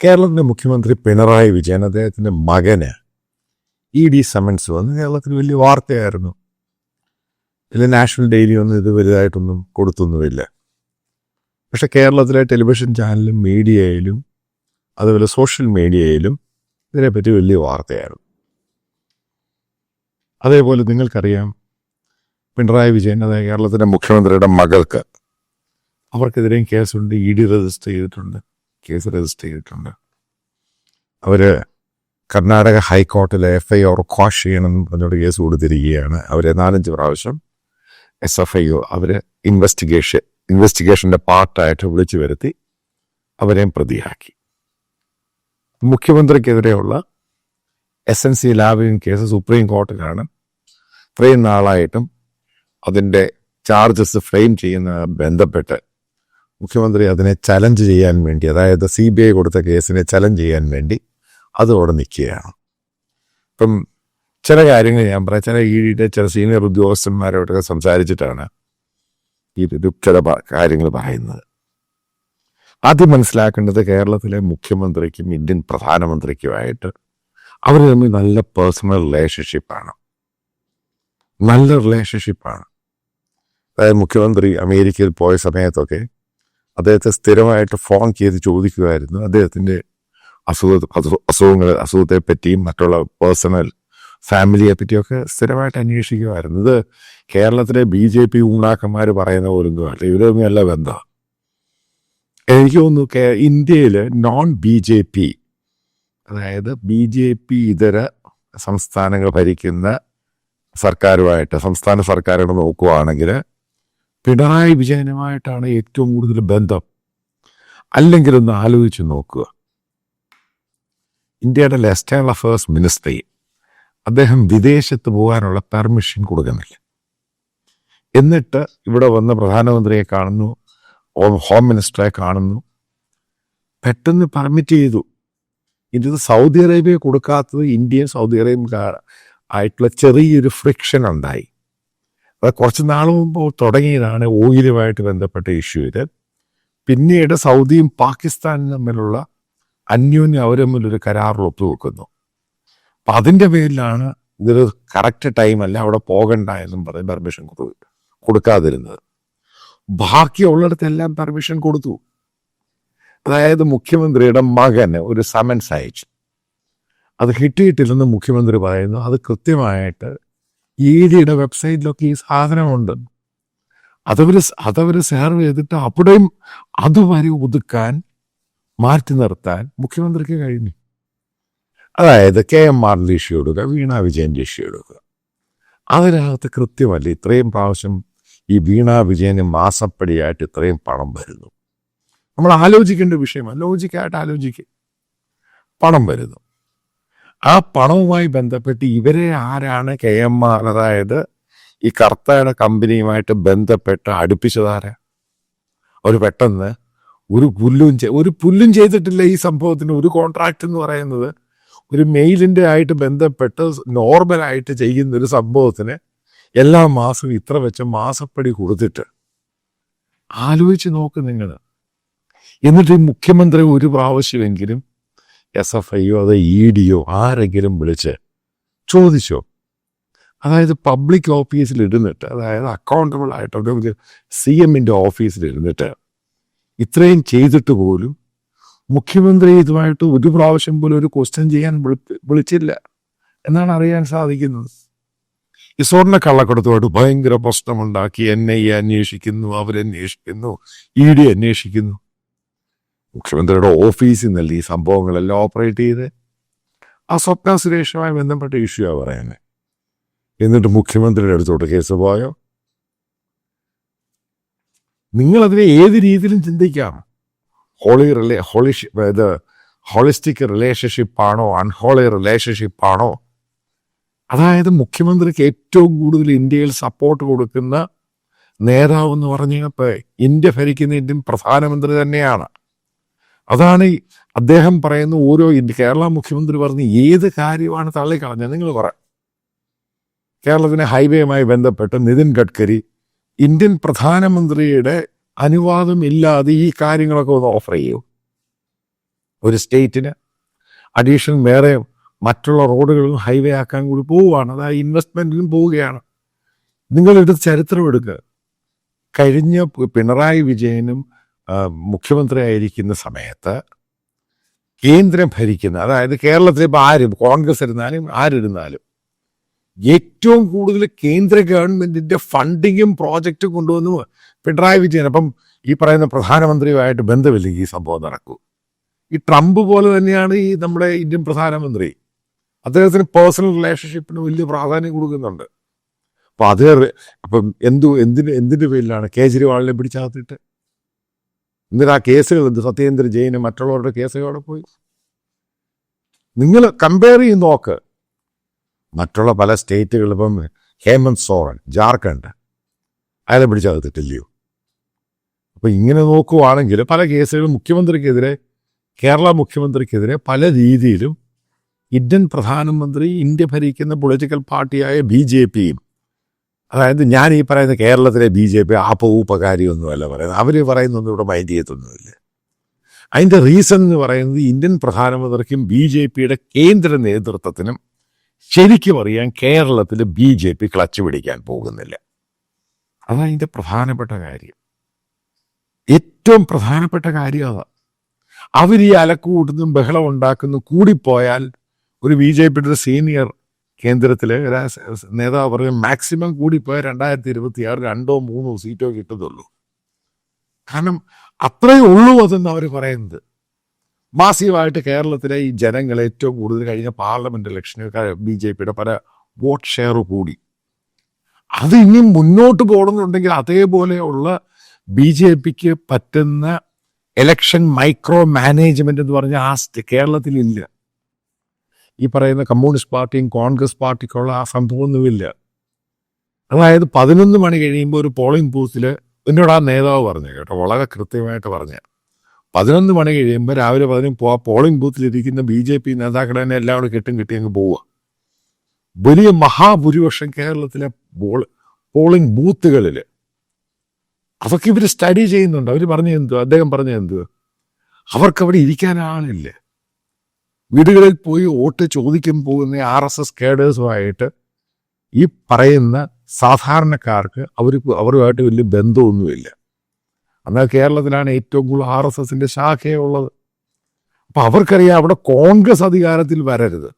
കേരളത്തിന്റെ മുഖ്യമന്ത്രി പിണറായി വിജയൻ അദ്ദേഹത്തിന്റെ മകന് ഇ ഡി സമൻസ് വന്ന് കേരളത്തിൽ വലിയ വാർത്തയായിരുന്നു. ഇതിൽ നാഷണൽ ഡെയിലി ഒന്നും ഇത് വലുതായിട്ടൊന്നും കൊടുത്തൊന്നുമില്ല. പക്ഷെ കേരളത്തിലെ ടെലിവിഷൻ ചാനലും മീഡിയയിലും അതുപോലെ സോഷ്യൽ മീഡിയയിലും ഇതിനെപ്പറ്റി വലിയ വാർത്തയായിരുന്നു. അതേപോലെ നിങ്ങൾക്കറിയാം പിണറായി വിജയൻ അതായത് കേരളത്തിന്റെ മുഖ്യമന്ത്രിയുടെ മകൾക്ക് അവർക്കെതിരെയും കേസുണ്ട് ഇ ഡി രജിസ്റ്റർ ചെയ്തിട്ടുണ്ട്. കേസ് രജിസ്റ്റർ ചെയ്തിട്ടുണ്ട്. അവർ കർണാടക ഹൈക്കോർട്ടിലെ എഫ് ഐ ആർ ക്വാഷ് ചെയ്യണമെന്ന് പറഞ്ഞുകൊണ്ട് കേസ് കൊടുത്തിരിക്കുകയാണ്. അവരെ നാലഞ്ച് പ്രാവശ്യം എസ് എഫ് ഐ ഒ അവർ ഇൻവെസ്റ്റിഗേഷൻ ഇൻവെസ്റ്റിഗേഷന്റെ പാർട്ടായിട്ട് വിളിച്ചു വരുത്തി അവരെയും പ്രതിയാക്കി. മുഖ്യമന്ത്രിക്കെതിരെയുള്ള S N C Lavalin case supreme കോർട്ടിലാണ് ഇത്രയും നാളായിട്ടും അതിന്റെ ചാർജസ് ഫ്രെയിം ചെയ്യുന്ന ബന്ധപ്പെട്ട് മുഖ്യമന്ത്രി അതിനെ ചലഞ്ച് ചെയ്യാൻ വേണ്ടി അതായത് സി ബി ഐ കൊടുത്ത കേസിനെ ചലഞ്ച് ചെയ്യാൻ വേണ്ടി അതോടെ നിൽക്കുകയാണ്. ഇപ്പം ചില കാര്യങ്ങൾ ഞാൻ പറയാം. ചില ഇ ഡിയുടെ ചില സീനിയർ ഉദ്യോഗസ്ഥന്മാരോടൊക്കെ സംസാരിച്ചിട്ടാണ് ഈ ചില കാര്യങ്ങൾ പറയുന്നത്. ആദ്യം മനസ്സിലാക്കേണ്ടത് കേരളത്തിലെ മുഖ്യമന്ത്രിക്കും ഇന്ത്യൻ പ്രധാനമന്ത്രിക്കുമായിട്ട് അവർ തമ്മിൽ നല്ല പേഴ്സണൽ റിലേഷൻഷിപ്പാണ് നല്ല റിലേഷൻഷിപ്പാണ് അതായത് മുഖ്യമന്ത്രി അമേരിക്കയിൽ പോയ സമയത്തൊക്കെ അദ്ദേഹത്തെ സ്ഥിരമായിട്ട് ഫോൺ ചെയ്ത് ചോദിക്കുമായിരുന്നു അദ്ദേഹത്തിന്റെ അസുഖ അസു- അസുഖങ്ങൾ അസുഖത്തെ പറ്റിയും മറ്റുള്ള പേഴ്സണൽ ഫാമിലിയെ പറ്റിയൊക്കെ സ്ഥിരമായിട്ട് അന്വേഷിക്കുമായിരുന്നു ഇത് കേരളത്തിലെ ബി ജെ പി ഊണാക്കന്മാർ പറയുന്ന പോലും അല്ല ഇവരൊന്നും അല്ല ബന്ധം. എനിക്ക് തോന്നുന്നു ഇന്ത്യയിൽ നോൺ ബി ജെ പി അതായത് ബി ജെ പി ഇതര സംസ്ഥാനങ്ങൾ ഭരിക്കുന്ന സർക്കാരുമായിട്ട് സംസ്ഥാന സർക്കാരുകൾ നോക്കുവാണെങ്കിൽ പിണറായി വിജയനുമായിട്ടാണ് ഏറ്റവും കൂടുതൽ ബന്ധം. അല്ലെങ്കിൽ ഒന്ന് ആലോചിച്ച് നോക്കുക. ഇന്ത്യയുടെ എക്സ്റ്റേണൽ അഫേഴ്സ് മിനിസ്ട്രി അദ്ദേഹം വിദേശത്ത് പോകാനുള്ള പെർമിഷൻ കൊടുക്കുന്നില്ല. എന്നിട്ട് ഇവിടെ വന്ന പ്രധാനമന്ത്രിയെ കാണുന്നു ഹോം- മിനിസ്റ്ററെ കാണുന്നു. പെട്ടെന്ന് പെർമിറ്റ് ചെയ്തു. ഇത് സൗദി അറേബ്യ കൊടുക്കാത്തത് ഇന്ത്യയും സൗദി അറേബ്യ ആയിട്ടുള്ള ചെറിയൊരു ഫ്രിക്ഷൻ ഉണ്ടായി. അത് കുറച്ച് നാൾ മുമ്പ് തുടങ്ങിയതാണ് ഓയിലുമായിട്ട് ബന്ധപ്പെട്ട ഇഷ്യൂ ഇത്. പിന്നീട് സൗദിയും പാകിസ്ഥാനും തമ്മിലുള്ള അന്യോന്യം അവർ തമ്മിലൊരു കരാറിൽ അപ്പം അതിന്റെ പേരിലാണ് ഇതൊരു കറക്റ്റ് അല്ല അവിടെ പോകണ്ട എന്നും പറഞ്ഞ് പെർമിഷൻ കൊടുക്കാതിരുന്നത്. ബാക്കിയുള്ളിടത്തെല്ലാം പെർമിഷൻ കൊടുത്തു. അതായത് മുഖ്യമന്ത്രിയുടെ മകന് ഒരു സമൻസ് അയച്ചു. അത് കിട്ടിയിട്ടില്ലെന്ന് മുഖ്യമന്ത്രി പറയുന്നു. അത് കൃത്യമായിട്ട് ഇ വെബ്സൈറ്റിലൊക്കെ ഈ സാധനമുണ്ട്. അതവർ അതവർ സെർവ് ചെയ്തിട്ട് അവിടെയും അതുവരെ ഒതുക്കാൻ മാറ്റി നിർത്താൻ മുഖ്യമന്ത്രിക്ക് കഴിഞ്ഞു. അതായത് കെ എം ആറിന്റെ ഇഷ്യൂ എടുക്കുക വീണ വിജയന്റെ ഇഷ്യൂ എടുക്കുക അതിനകത്ത് കൃത്യമല്ല ഇത്രയും പ്രാവശ്യം ഈ വീണ വിജയന് മാസപ്പടിയായിട്ട് ഇത്രയും പണം വരുന്നു. നമ്മൾ ആലോചിക്കേണ്ട വിഷയമാണ് ലോജിക്കായിട്ട് ആലോചിക്കുക പണം വരുന്നു. ആ പണവുമായി ബന്ധപ്പെട്ട് ഇവരെ ആരാണ് കെ എം ആർ അതായത് ഈ കർത്തയുടെ കമ്പനിയുമായിട്ട് ബന്ധപ്പെട്ട് അടുപ്പിച്ചതാരാ അവർ പെട്ടെന്ന് ഒരു പുല്ലും ഒരു പുല്ലും ചെയ്തിട്ടില്ല ഈ സംഭവത്തിന്. ഒരു കോൺട്രാക്ട് എന്ന് പറയുന്നത് ഒരു മെയിലിന്റെ ആയിട്ട് ബന്ധപ്പെട്ട് നോർമലായിട്ട് ചെയ്യുന്ന ഒരു സംഭവത്തിന് എല്ലാ മാസവും ഇത്ര വെച്ച് മാസപ്പടി കൊടുത്തിട്ട്. ആലോചിച്ച് നോക്ക് നിങ്ങൾ എന്നിട്ട് ഈ മുഖ്യമന്ത്രി ഒരു പ്രാവശ്യമെങ്കിലും എസ് എഫ് ഐയോ അതോ ഇ ഡിയോ ആരെങ്കിലും വിളിച്ച് ചോദിച്ചോ? അതായത് പബ്ലിക് ഓഫീസിൽ ഇരുന്നിട്ട് അതായത് അക്കൗണ്ടബിൾ ആയിട്ട് സി എമ്മിന്റെ ഓഫീസിൽ ഇരുന്നിട്ട് ഇത്രയും ചെയ്തിട്ട് പോലും മുഖ്യമന്ത്രി ഇതുമായിട്ട് ഒരു പ്രാവശ്യം പോലും ഒരു ക്വസ്റ്റ്യൻ ചെയ്യാൻ വിളി- വിളിച്ചില്ല എന്നാണ് അറിയാൻ സാധിക്കുന്നത്. ഈ കള്ളക്കടത്തുമായിട്ട് ഭയങ്കര പ്രശ്നമുണ്ടാക്കി എൻ ഐ എ അന്വേഷിക്കുന്നു അവരന്വേഷിക്കുന്നു ഇ ഡി അന്വേഷിക്കുന്നു. മുഖ്യമന്ത്രിയുടെ ഓഫീസിൽ നിന്നല്ല ഈ സംഭവങ്ങളെല്ലാം ഓപ്പറേറ്റ് ചെയ്ത്? ആ സ്വപ്ന സുരേഷുമായി ബന്ധപ്പെട്ട ഇഷ്യൂ പറയുന്നത് എന്നിട്ട് മുഖ്യമന്ത്രിയുടെ അടുത്തോട്ട് കേസ് പോയോ? നിങ്ങൾ അതിനെ ഏത് രീതിയിലും ചിന്തിക്കാം. ഹോളി റിലേ ഹോളി ഇത് ഹോളിസ്റ്റിക് റിലേഷൻഷിപ്പ് ആണോ അൺഹോളി റിലേഷൻഷിപ്പ് ആണോ അതായത് മുഖ്യമന്ത്രിക്ക് ഏറ്റവും കൂടുതൽ ഇന്ത്യയിൽ സപ്പോർട്ട് കൊടുക്കുന്ന നേതാവ് എന്ന് ഇന്ത്യ ഭരിക്കുന്ന ഇന്ത്യൻ പ്രധാനമന്ത്രി തന്നെയാണ്. അതാണ് അദ്ദേഹം പറയുന്ന ഓരോ കേരള മുഖ്യമന്ത്രി പറഞ്ഞ് ഏത് കാര്യമാണ് തള്ളിക്കളഞ്ഞത്? നിങ്ങൾ പറ. കേരളത്തിലെ ഹൈവേയുമായി ബന്ധപ്പെട്ട് നിതിൻ ഗഡ്കരി ഇന്ത്യൻ പ്രധാനമന്ത്രിയുടെ അനുവാദം ഇല്ലാതെ ഈ കാര്യങ്ങളൊക്കെ ഒന്ന് ഓഫർ ചെയ്യൂ. ഒരു സ്റ്റേറ്റിന് അഡീഷണൽ വേറെ മറ്റുള്ള റോഡുകളും ഹൈവേ ആക്കാൻ കൂടി പോവുകയാണ്. അതായത് ഇൻവെസ്റ്റ്മെന്റിലും പോവുകയാണ്. നിങ്ങളെടുത്ത് ചരിത്രം എടുക്കുക കഴിഞ്ഞ പിണറായി വിജയനും മുഖ്യമന്ത്രിയായിരിക്കുന്ന സമയത്ത് കേന്ദ്രം ഭരിക്കുന്ന അതായത് കേരളത്തിൽ ഇപ്പോൾ ആരും കോൺഗ്രസ് ഇരുന്നാലും ആരിരുന്നാലും ഏറ്റവും കൂടുതൽ കേന്ദ്ര ഗവൺമെന്റിന്റെ ഫണ്ടിങ്ങും പ്രോജക്റ്റും കൊണ്ടുവന്നു പിണറായി വിജയൻ അപ്പം ഈ പറയുന്ന പ്രധാനമന്ത്രിയുമായിട്ട് ബന്ധമില്ലെങ്കിൽ ഈ സംഭവം നടക്കൂ. ഈ ട്രംപ് പോലെ തന്നെയാണ് ഈ നമ്മുടെ ഇന്ത്യൻ പ്രധാനമന്ത്രി. അദ്ദേഹത്തിന് പേഴ്സണൽ റിലേഷൻഷിപ്പിന് വലിയ പ്രാധാന്യം കൊടുക്കുന്നുണ്ട്. അപ്പം അത് അപ്പം എന്തു എന്തിന് എന്തിന്റെ പേരിലാണ് കേജ്രിവാളിനെ പിടിച്ചകത്തിട്ട് എന്നിട്ട് ആ കേസുകൾ എന്ത്? സത്യേന്ദ്ര ജയിന് മറ്റുള്ളവരുടെ കേസുകൾ അവിടെ പോയി. നിങ്ങൾ കമ്പയർ ചെയ്ത് നോക്ക്. മറ്റുള്ള പല സ്റ്റേറ്റുകൾ ഇപ്പം ഹേമന്ത് സോറൻ ജാർഖണ്ഡ് അയാളെ പിടിച്ചകത്തിട്ടില്ലയോ അപ്പം ഇങ്ങനെ നോക്കുവാണെങ്കിൽ പല കേസുകളും മുഖ്യമന്ത്രിക്കെതിരെ കേരള മുഖ്യമന്ത്രിക്കെതിരെ പല രീതിയിലും ഇന്ത്യൻ പ്രധാനമന്ത്രി ഇന്ത്യ ഭരിക്കുന്ന പൊളിറ്റിക്കൽ പാർട്ടിയായ ബി ജെ പിയും അതായത് ഞാൻ ഈ പറയുന്ന കേരളത്തിലെ ബി ജെ പി ആപ്പൂപ്പകാരിയൊന്നുമല്ല പറയുന്നത്. അവർ പറയുന്നൊന്നും ഇവിടെ മൈൻഡ് ചെയ്യത്തൊന്നുമില്ല. അതിന്റെ റീസൺ എന്ന് പറയുന്നത് ഇന്ത്യൻ പ്രധാനമന്ത്രിക്കും ബി ജെ പിയുടെ കേന്ദ്ര നേതൃത്വത്തിനും ശരിക്കും അറിയാൻ കേരളത്തിൽ ബി ജെ പി ക്ലച്ച് പിടിക്കാൻ പോകുന്നില്ല. അതാണ് അതിന്റെ പ്രധാനപ്പെട്ട കാര്യം. ഏറ്റവും പ്രധാനപ്പെട്ട കാര്യം അതാണ് അവർ ഈ അലക്കൂട്ടുന്നതും ബഹളം ഉണ്ടാക്കുന്നു കൂടിപ്പോയാൽ ഒരു ബി ജെ പിയുടെ സീനിയർ കേന്ദ്രത്തിലെ നേതാവ് പറയും മാക്സിമം കൂടിപ്പോയാൽ രണ്ടായിരത്തി ഇരുപത്തി ആറ് രണ്ടോ മൂന്നോ സീറ്റോ കിട്ടത്തുള്ളൂ. കാരണം അത്രയേ ഉള്ളൂ അതെന്ന് അവർ പറയുന്നത്. മാസീവായിട്ട് കേരളത്തിലെ ഈ ജനങ്ങൾ ഏറ്റവും കൂടുതൽ കഴിഞ്ഞ പാർലമെന്റ് ഇലക്ഷന് ബി ജെ പിയുടെ പല വോട്ട് ഷെയർ കൂടി. അത് ഇനി മുന്നോട്ട് പോകണമെന്നുണ്ടെങ്കിൽ അതേപോലെയുള്ള ബി ജെ പിക്ക് പറ്റുന്ന ഇലക്ഷൻ മൈക്രോ മാനേജ്മെന്റ് എന്ന് പറഞ്ഞാൽ ആ കേരളത്തിൽ കേരളത്തിലില്ല. ഈ പറയുന്ന കമ്മ്യൂണിസ്റ്റ് പാർട്ടിയും കോൺഗ്രസ് പാർട്ടിക്കുള്ള ആ സംഭവമൊന്നുമില്ല. അതായത് പതിനൊന്ന് മണി കഴിയുമ്പോൾ ഒരു പോളിംഗ് ബൂത്തിൽ എന്നോട് ആ നേതാവ് പറഞ്ഞു കേട്ടോ വളരെ കൃത്യമായിട്ട് പറഞ്ഞു. പതിനൊന്ന് മണി കഴിയുമ്പോൾ രാവിലെ പതിനും പോ പോളിംഗ് ബൂത്തിലിരിക്കുന്ന ബി ജെ പി നേതാക്കളെ തന്നെ എല്ലാം കൂടെ കെട്ടും കിട്ടി അങ്ങ് പോവുക. വലിയ മഹാഭൂരിപക്ഷം കേരളത്തിലെ ബോൾ പോളിംഗ് ബൂത്തുകളിൽ അവർക്ക് ഇവർ സ്റ്റഡി ചെയ്യുന്നുണ്ട്. അവർ പറഞ്ഞു എന്തു അദ്ദേഹം പറഞ്ഞു എന്തു അവർക്ക് അവിടെ ഇരിക്കാൻ വീടുകളിൽ പോയി വോട്ട് ചോദിക്കാൻ പോകുന്ന ആർ എസ് എസ് കേഡേഴ്സുമായിട്ട് ഈ പറയുന്ന സാധാരണക്കാർക്ക് അവർ അവരുമായിട്ട് വലിയ ബന്ധമൊന്നുമില്ല. എന്നാൽ കേരളത്തിലാണ് ഏറ്റവും കൂടുതൽ ആർ എസ് എസിന്റെ ശാഖയുള്ളത്. അപ്പം അവർക്കറിയാം അവിടെ കോൺഗ്രസ് അധികാരത്തിൽ വരരുത്.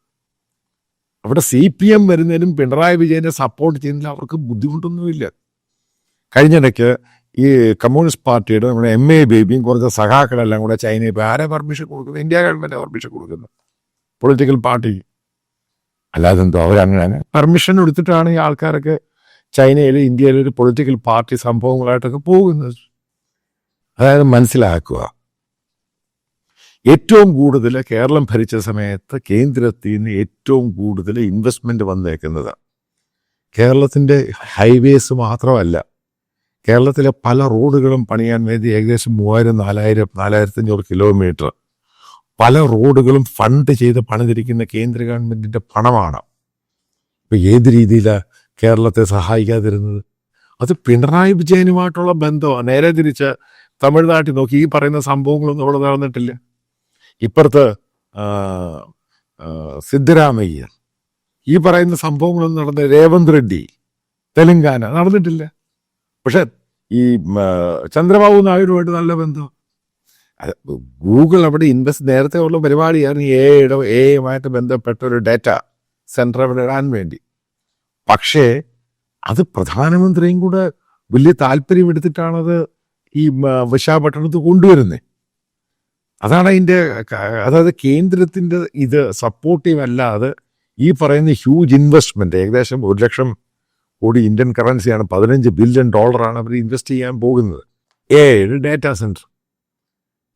അവിടെ സി പി എം വരുന്നതിനും പിണറായി വിജയനെ സപ്പോർട്ട് ചെയ്യുന്നതിൽ അവർക്ക് ബുദ്ധിമുട്ടൊന്നുമില്ല. കഴിഞ്ഞിടയ്ക്ക് ഈ കമ്മ്യൂണിസ്റ്റ് പാർട്ടിയുടെ നമ്മുടെ എം എ ബേബിയും കുറച്ച് സഖാക്കളെല്ലാം കൂടെ ചൈനയിൽ പോയി ആരെ പെർമിഷൻ കൊടുക്കുന്നത്? ഇന്ത്യ ഗവൺമെന്റ് പെർമിഷൻ കൊടുക്കുന്നത്? പൊളിറ്റിക്കൽ പാർട്ടി അല്ലാതെ എന്തോ അവരങ്ങനെ പെർമിഷൻ എടുത്തിട്ടാണ് ഈ ആൾക്കാരൊക്കെ ചൈനയിൽ ഇന്ത്യയിൽ ഒരു പൊളിറ്റിക്കൽ പാർട്ടി സംഭവങ്ങളായിട്ടൊക്കെ പോകുന്നത്. അതായത് മനസ്സിലാക്കുക. ഏറ്റവും കൂടുതൽ കേരളം ഭരിച്ച സമയത്ത് കേന്ദ്രത്തിൽ നിന്ന് ഏറ്റവും കൂടുതൽ ഇൻവെസ്റ്റ്മെന്റ് വന്നേക്കുന്നത് കേരളത്തിന്റെ ഹൈവേസ് മാത്രമല്ല. കേരളത്തിലെ പല റോഡുകളും പണിയാൻ വേണ്ടി ഏകദേശം മൂവായിരം നാലായിരം നാലായിരത്തി അഞ്ഞൂറ് കിലോമീറ്റർ പല റോഡുകളും ഫണ്ട് ചെയ്ത് പണിതിരിക്കുന്ന കേന്ദ്ര ഗവൺമെന്റിന്റെ പണമാണ്. ഇപ്പോൾ ഏത് രീതിയിലാണ് കേരളത്തെ സഹായിക്കാതിരുന്നത്? അത് പിണറായി വിജയനുമായിട്ടുള്ള ബന്ധമാണ് നേരെ തിരിച്ച് തമിഴ്നാട്ടിൽ നോക്കി ഈ പറയുന്ന സംഭവങ്ങളൊന്നും അവിടെ നടന്നിട്ടില്ല. ഇപ്പുറത്ത് സിദ്ധരാമയ്യ ഈ പറയുന്ന സംഭവങ്ങളൊന്നും നടന്ന രേവന്ത് റെഡ്ഡി തെലങ്കാന നടന്നിട്ടില്ല. പക്ഷെ ഈ ചന്ദ്രബാബു നായിഡുമായിട്ട് നല്ല ബന്ധം. അത് ഗൂഗിൾ അവിടെ ഇൻവെസ്റ്റ് നേരത്തെ ഉള്ള പരിപാടിയാണ് എയുടെ എയുമായിട്ട് ബന്ധപ്പെട്ട ഒരു ഡാറ്റ സെന്റർ അവിടെ ഇടാൻ വേണ്ടി. പക്ഷേ അത് പ്രധാനമന്ത്രിയും കൂടെ വലിയ താല്പര്യം എടുത്തിട്ടാണത് ഈ വിശാഖപട്ടണത്ത് കൊണ്ടുവരുന്നത് അതാണ് അതിന്റെ അതായത് കേന്ദ്രത്തിന്റെ ഇത് സപ്പോർട്ടീവ് അല്ലാതെ ഈ പറയുന്ന ഹ്യൂജ് ഇൻവെസ്റ്റ്മെന്റ് ഏകദേശം ഒരു ലക്ഷം കോടി ഇന്ത്യൻ കറൻസിയാണ് പതിനഞ്ച് ബില്യൺ ഡോളറാണ് അവർ ഇൻവെസ്റ്റ് ചെയ്യാൻ പോകുന്നത്. ഏഴ് ഡാറ്റാ സെന്റർ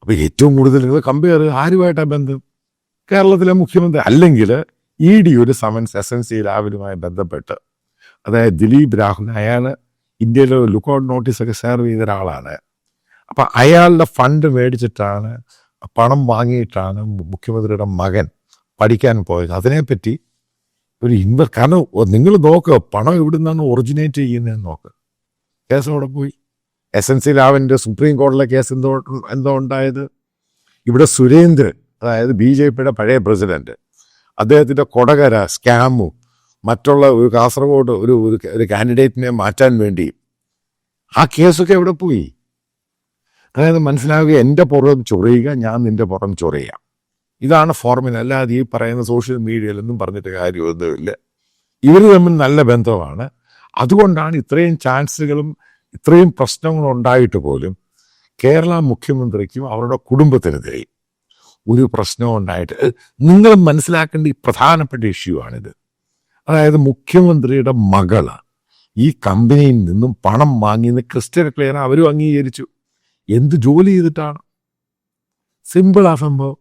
അപ്പൊ ഏറ്റവും കൂടുതൽ നിങ്ങൾ കമ്പയർ ആരുമായിട്ടാണ് ബന്ധം? കേരളത്തിലെ മുഖ്യമന്ത്രി അല്ലെങ്കിൽ ഇ ഡി ഒരു സമൻസ് എസ് എൻ സി രാവിലുമായി ബന്ധപ്പെട്ട്. അതായത് ദിലീപ് രാഹുൽ അയാൾ ഇന്ത്യയിലെ ലുക്കൗട്ട് നോട്ടീസ് ഒക്കെ സെർവ് ചെയ്ത ഒരാളാണ്. അപ്പൊ അയാളുടെ ഫണ്ട് മേടിച്ചിട്ടാണ് പണം വാങ്ങിയിട്ടാണ് മുഖ്യമന്ത്രിയുടെ മകൻ പഠിക്കാൻ പോയത്. അതിനെപ്പറ്റി ഒരു ഇൻവെ കാരണം നിങ്ങൾ നോക്കുക പണം എവിടെ നിന്നാണ് ഒറിജിനേറ്റ് ചെയ്യുന്നതെന്ന് നോക്ക്. കേസ് അവിടെ പോയി. എസ് എൻ സി രാവിന്റെ സുപ്രീം കോടതിയിലെ കേസ് എന്തോ എന്തോ ഉണ്ടായത്? ഇവിടെ സുരേന്ദ്രൻ അതായത് ബി ജെ പിയുടെ പഴയ പ്രസിഡന്റ് അദ്ദേഹത്തിന്റെ കൊടകര സ്കാമും മറ്റുള്ള ഒരു കാസർഗോഡ് ഒരു ഒരു കാൻഡിഡേറ്റിനെ മാറ്റാൻ വേണ്ടി ആ കേസൊക്കെ എവിടെ പോയി? അതായത് മനസ്സിലാവുക എന്റെ പുറം ചൊറിയുക ഞാൻ നിന്റെ പുറം ചൊറിയാം. ഇതാണ് ഫോർമുല. അല്ലാതെ ഈ പറയുന്ന സോഷ്യൽ മീഡിയയിലൊന്നും പറഞ്ഞിട്ട് കാര്യമൊന്നുമില്ല. ഇവർ തമ്മിൽ നല്ല ബന്ധമാണ്. അതുകൊണ്ടാണ് ഇത്രയും ചാൻസുകളും ഇത്രയും പ്രശ്നങ്ങൾ ഉണ്ടായിട്ട് പോലും കേരള മുഖ്യമന്ത്രിക്കും അവരുടെ കുടുംബത്തിനെതിരെ ഒരു പ്രശ്നവും ഉണ്ടായിട്ട് നിങ്ങൾ മനസ്സിലാക്കേണ്ട ഈ പ്രധാനപ്പെട്ട ഇഷ്യൂ ആണിത്. അതായത് മുഖ്യമന്ത്രിയുടെ മകൾ ഈ കമ്പനിയിൽ നിന്നും പണം വാങ്ങിയെന്ന് ക്രിസ്റ്റൽ ക്ലിയർ അവരും അംഗീകരിച്ചു. എന്ത് ജോലി ചെയ്തിട്ടാണ്? സിമ്പിൾ ആ സംഭവം.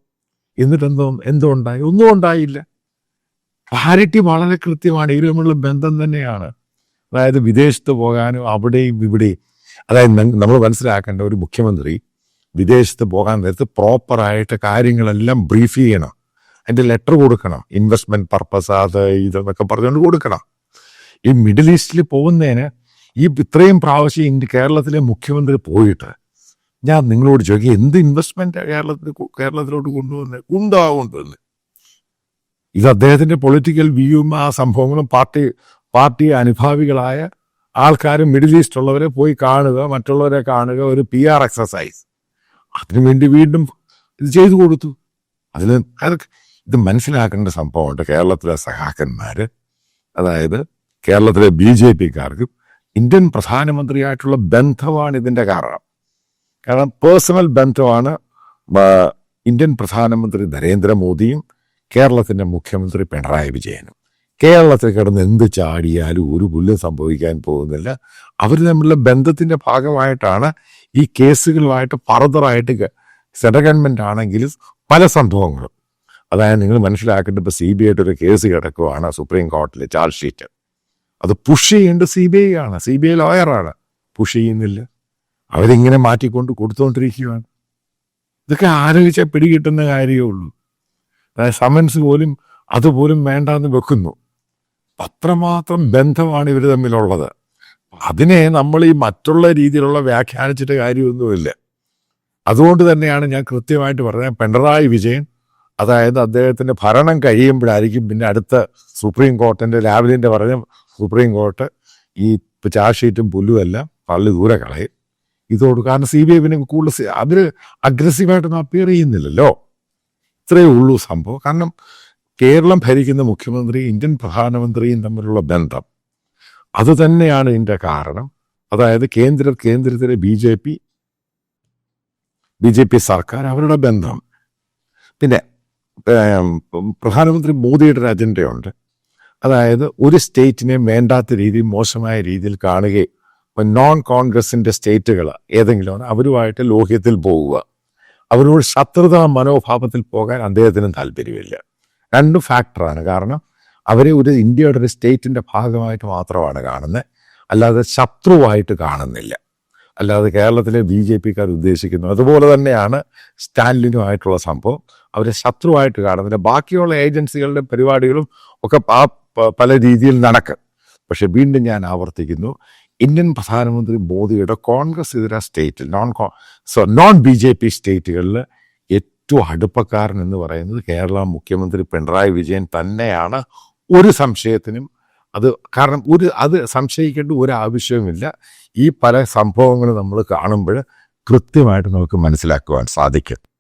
എന്നിട്ട് എന്തോ എന്തോ ഉണ്ടായി? ഒന്നും ഉണ്ടായില്ല. ക്ലാരിറ്റി വളരെ കൃത്യമാണ്. ഇരുമുള്ള ബന്ധം തന്നെയാണ്. അതായത് വിദേശത്ത് പോകാനും അവിടെയും ഇവിടെയും. അതായത് നമ്മൾ മനസ്സിലാക്കേണ്ട ഒരു മുഖ്യമന്ത്രി വിദേശത്ത് പോകാൻ നേരത്ത് പ്രോപ്പറായിട്ട് കാര്യങ്ങളെല്ലാം ബ്രീഫ് ചെയ്യണം. അതിന്റെ ലെറ്റർ കൊടുക്കണം. ഇൻവെസ്റ്റ്മെന്റ് പർപ്പസ് അത് ഇതെന്നൊക്കെ പറഞ്ഞുകൊണ്ട് കൊടുക്കണം. ഈ മിഡിൽ ഈസ്റ്റിൽ പോകുന്നതിന് ഈ ഇത്രയും പ്രാവശ്യം ഇന്ത്യ കേരളത്തിലെ മുഖ്യമന്ത്രി പോയിട്ട് ഞാൻ നിങ്ങളോട് ചോദിക്കുക എന്ത് ഇൻവെസ്റ്റ്മെന്റ് കേരളത്തിൽ കേരളത്തിലോട്ട് കൊണ്ടുവന്ന്? ഉണ്ടാ കൊണ്ടുവന്ന് ഇത് അദ്ദേഹത്തിന്റെ പൊളിറ്റിക്കൽ വ്യൂവും ആ സംഭവങ്ങളും പാർട്ടി പാർട്ടി അനുഭാവികളായ ആൾക്കാരും മിഡിൽ ഈസ്റ്റ് ഉള്ളവരെ പോയി കാണുക മറ്റുള്ളവരെ കാണുക ഒരു പി ആർ എക്സസൈസ് അതിനുവേണ്ടി വീണ്ടും ഇത് ചെയ്തു കൊടുത്തു. അതിൽ അതൊക്കെ ഇത് മനസ്സിലാക്കേണ്ട സംഭവമുണ്ട്. കേരളത്തിലെ സഹാക്കന്മാര് അതായത് കേരളത്തിലെ ബി ജെ പിക്കാർക്കും ഇന്ത്യൻ പ്രധാനമന്ത്രിയായിട്ടുള്ള ബന്ധമാണ് ഇതിന്റെ കാരണം. കാരണം പേഴ്സണൽ ബന്ധമാണ് ഇന്ത്യൻ പ്രധാനമന്ത്രി നരേന്ദ്രമോദിയും കേരളത്തിന്റെ മുഖ്യമന്ത്രി പിണറായി വിജയനും. കേരളത്തിൽ കിടന്ന് എന്ത് ചാടിയാലും ഒരു പുല്ലും സംഭവിക്കാൻ പോകുന്നില്ല. അവർ തമ്മിലുള്ള ബന്ധത്തിന്റെ ഭാഗമായിട്ടാണ് ഈ കേസുകളുമായിട്ട് ഫർദറായിട്ട് സെൻട്രൽ ഗവൺമെന്റ് ആണെങ്കിലും പല സംഭവങ്ങളും. അതായത് നിങ്ങൾ മനസ്സിലാക്കേണ്ട ഇപ്പോൾ സി ബി ഐയുടെ ഒരു കേസ് കിടക്കുവാണ് സുപ്രീം കോടതിയിൽ ചാർജ് ഷീറ്റ്. അത് പുഷ് ചെയ്യേണ്ടത് സി ബി ഐ ആണ്. സി ബി ഐ ലോയറാണ് പുഷ് ചെയ്യുന്നില്ല. അവരിങ്ങനെ മാറ്റിക്കൊണ്ട് കൊടുത്തുകൊണ്ടിരിക്കുകയാണ് ഇതൊക്കെ ആലോചിച്ചാൽ പിടികിട്ടുന്ന കാര്യമേ ഉള്ളൂ. അതായത് സമൻസ് പോലും അതുപോലും വേണ്ടാന്ന് വെക്കുന്നു. അത്രമാത്രം ബന്ധമാണ് ഇവർ തമ്മിലുള്ളത്. അതിനെ നമ്മൾ ഈ മറ്റുള്ള രീതിയിലുള്ള വ്യാഖ്യാനിച്ചിട്ട് കാര്യമൊന്നുമില്ല. അതുകൊണ്ട് തന്നെയാണ് ഞാൻ കൃത്യമായിട്ട് പറഞ്ഞത്. പിണറായി വിജയൻ അതായത് അദ്ദേഹത്തിന്റെ ഭരണം കഴിയുമ്പോഴായിരിക്കും പിന്നെ അടുത്ത സുപ്രീം കോർട്ടിന്റെ ലാവലിന്റെ പറഞ്ഞ സുപ്രീം കോർട്ട് ഈ ചാർജ് ഷീറ്റും പുല്ലും എല്ലാം തള്ളി ദൂരെ കളയും. ഇതോട് കാരണം സി ബി ഐ പിന്നെ കൂടുതൽ അവർ അഗ്രസീവായിട്ടൊന്നും അപ്പിയർ ചെയ്യുന്നില്ലല്ലോ. ഇത്രയേ ഉള്ളൂ സംഭവം. കാരണം കേരളം ഭരിക്കുന്ന മുഖ്യമന്ത്രി ഇന്ത്യൻ പ്രധാനമന്ത്രിയും തമ്മിലുള്ള ബന്ധം. അത് തന്നെയാണ് ഇതിന്റെ കാരണം. അതായത് കേന്ദ്ര കേന്ദ്രത്തിലെ B J P B J P സർക്കാർ അവരുടെ ബന്ധം. പിന്നെ പ്രധാനമന്ത്രി മോദിയുടെ ഒരു അജണ്ടയുണ്ട്. അതായത് ഒരു സ്റ്റേറ്റിനെ വേണ്ടാത്ത രീതിയിൽ മോശമായ രീതിയിൽ കാണുകയും നോൺ കോൺഗ്രസിന്റെ സ്റ്റേറ്റുകൾ ഏതെങ്കിലും അവരുമായിട്ട് ലോഹ്യത്തിൽ പോവുക. അവരോട് ശത്രുതാ മനോഭാവത്തിൽ പോകാൻ അദ്ദേഹത്തിന് താല്പര്യമില്ല. രണ്ടും ഫാക്ടറാണ് കാരണം അവരെ ഒരു ഇന്ത്യയുടെ ഒരു സ്റ്റേറ്റിന്റെ ഭാഗമായിട്ട് മാത്രമാണ് കാണുന്നത്. അല്ലാതെ ശത്രുവായിട്ട് കാണുന്നില്ല. അല്ലാതെ കേരളത്തിലെ ബി ജെ പിക്കാർ ഉദ്ദേശിക്കുന്നു. അതുപോലെ തന്നെയാണ് സ്റ്റാലിനുമായിട്ടുള്ള സംഭവം. അവരെ ശത്രുവായിട്ട് കാണുന്നില്ല. ബാക്കിയുള്ള ഏജൻസികളുടെ പരിപാടികളും ഒക്കെ ആ പല രീതിയിൽ നടക്കും. പക്ഷെ വീണ്ടും ഞാൻ ആവർത്തിക്കുന്നു. ഇന്ത്യൻ പ്രധാനമന്ത്രി മോദിയുടെ കോൺഗ്രസ് ഇതര സ്റ്റേറ്റിൽ non so non B J P സ്റ്റേറ്റുകളിൽ ഏറ്റവും അടുപ്പക്കാരൻ എന്ന് പറയുന്നത് കേരള മുഖ്യമന്ത്രി പിണറായി വിജയൻ തന്നെയാണ്. ഒരു സംശയത്തിനും അത് കാരണം ഒരു അത് സംശയിക്കേണ്ട ഒരു ആവശ്യവുമില്ല. ഈ പല സംഭവങ്ങളും നമ്മൾ കാണുമ്പോൾ കൃത്യമായിട്ട് നമുക്ക് മനസ്സിലാക്കുവാൻ സാധിക്കും.